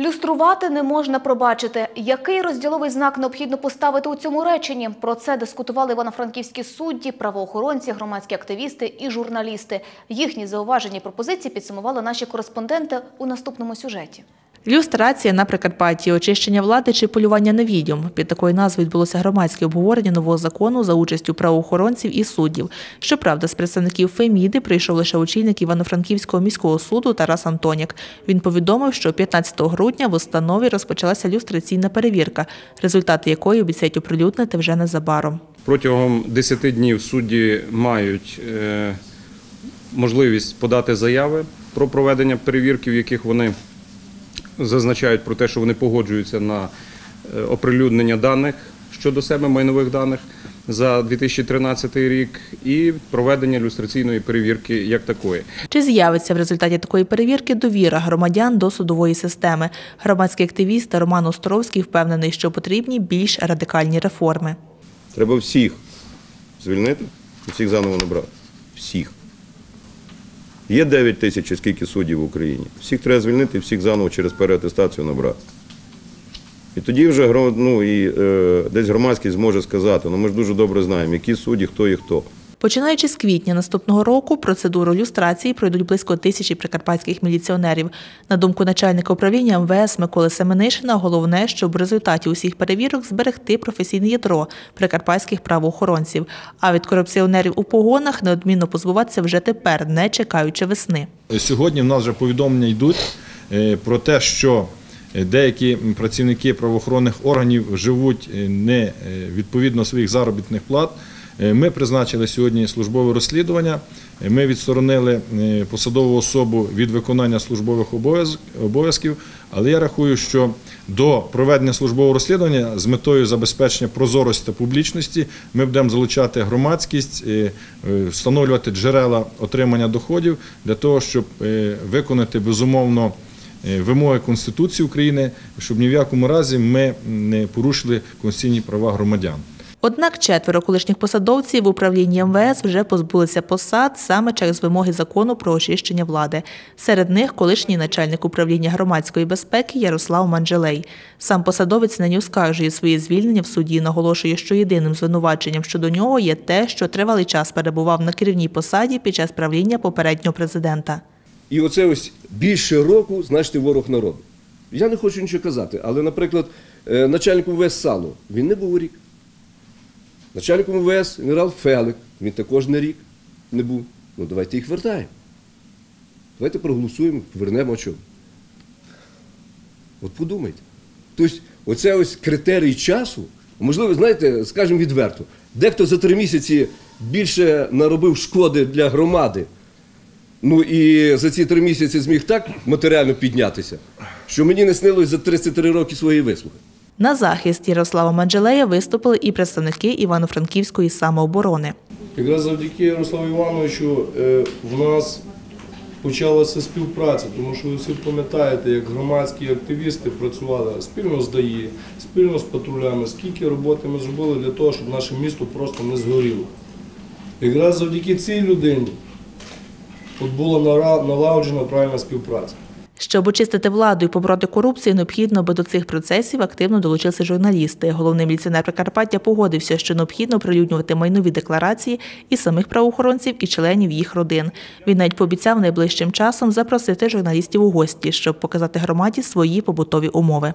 Люструвати не можна пробачити. Який розділовий знак необхідно поставити у цьому реченні? Про це дискутували івано-франківські судді, правоохоронці, громадські активісти і журналісти. Їхні зауваження і пропозиції підсумували наші кореспонденти у наступному сюжеті. Люстрація на Прикарпатті, очищення влади чи полювання на відьом. Під такою назвою відбулося громадське обговорення нового закону за участю правоохоронців і суддів. Щоправда, з представників Феміди прийшов лише очільник Івано-Франківського міського суду Тарас Антоняк. Він повідомив, що 15 грудня в установі розпочалася люстраційна перевірка, результати якої обіцяють оприлюднити вже незабаром. Протягом 10 днів судді мають е, можливість подати заяви про проведення перевірки, в яких вони зазначають про те, що вони погоджуються на е, оприлюднення даних щодо себе, майнових даних за 2013 рік, і проведення люстраційної перевірки як такої. Чи з'явиться в результаті такої перевірки довіра громадян до судової системи? Громадський активіст Роман Островський впевнений, що потрібні більш радикальні реформи. Треба всіх звільнити всіх заново набрати. Всіх. Є 9 тисяч скільки суддів в Україні. Всіх треба звільнити всіх заново через переатестацію набрати. І тоді вже ну, і, е, десь громадськість зможе сказати, ну ми ж дуже добре знаємо, які судді, хто і хто. Починаючи з квітня наступного року, процедуру люстрації пройдуть близько тисячі прикарпатських міліціонерів. На думку начальника управління МВС Миколи Семенишина, головне, щоб в результаті усіх перевірок зберегти професійне ядро прикарпатських правоохоронців. А від корупціонерів у погонах неодмінно позбуватися вже тепер, не чекаючи весни. Сьогодні в нас вже повідомлення йдуть е, про те, що деякі працівники правоохоронних органів живуть е, не е, відповідно своїх заробітних плат. Е, Ми призначили сьогодні службове розслідування. Е, Ми відсторонили е, посадову особу від виконання службових обов'язків, але я рахую, що до проведення службового розслідування з метою забезпечення прозорості та публічності ми будемо залучати громадськість, встановлювати джерела отримання доходів для того, щоб виконати безумовно вимоги Конституції України, щоб ні в якому разі ми не порушили конституційні права громадян. Однак четверо колишніх посадовців в управлінні МВС вже позбулися посад саме через вимоги закону про очищення влади. Серед них колишній начальник управління громадської безпеки Ярослав Манджелей. Сам посадовець нині оскаржує своє звільнення в суді наголошує, що єдиним звинуваченням щодо нього є те, що тривалий час перебував на керівній посаді під час правління попереднього президента. І оце ось більше року, значить, ворог народу. Я не хочу нічого казати, але, наприклад, е, начальником МВС Сало, він не був рік. Начальником МВС генерал Фелик, він також не рік не був. Ну давайте їх вертаємо. Давайте проголосуємо, повернемо чому. От подумайте. Тобто, оце ось критерій часу, можливо, знаєте, скажімо відверто, дехто за три місяці більше наробив шкоди для громади, Ну і за ці три місяці зміг так матеріально піднятися, що мені не снилось за 33 роки своєї вислуги. На захист Ярослава Манджелея виступили і представники Івано-Франківської самооборони. Якраз завдяки Ярославу Івановичу е, в нас почалася співпраця, тому що ви всі пам'ятаєте, як громадські активісти працювали спільно з ДАІ, спільно з патрулями, скільки роботи ми зробили для того, щоб наше місто просто не згоріло. Якраз завдяки цій людині от була налагоджена правильна співпраця. Щоб очистити владу і побороти корупцію, необхідно, аби до цих процесів активно долучилися журналісти. Головний міліціонер Прикарпаття погодився, що необхідно прилюднювати майнові декларації і самих правоохоронців, і членів їх родин. Він навіть пообіцяв найближчим часом запросити журналістів у гості, щоб показати громаді свої побутові умови.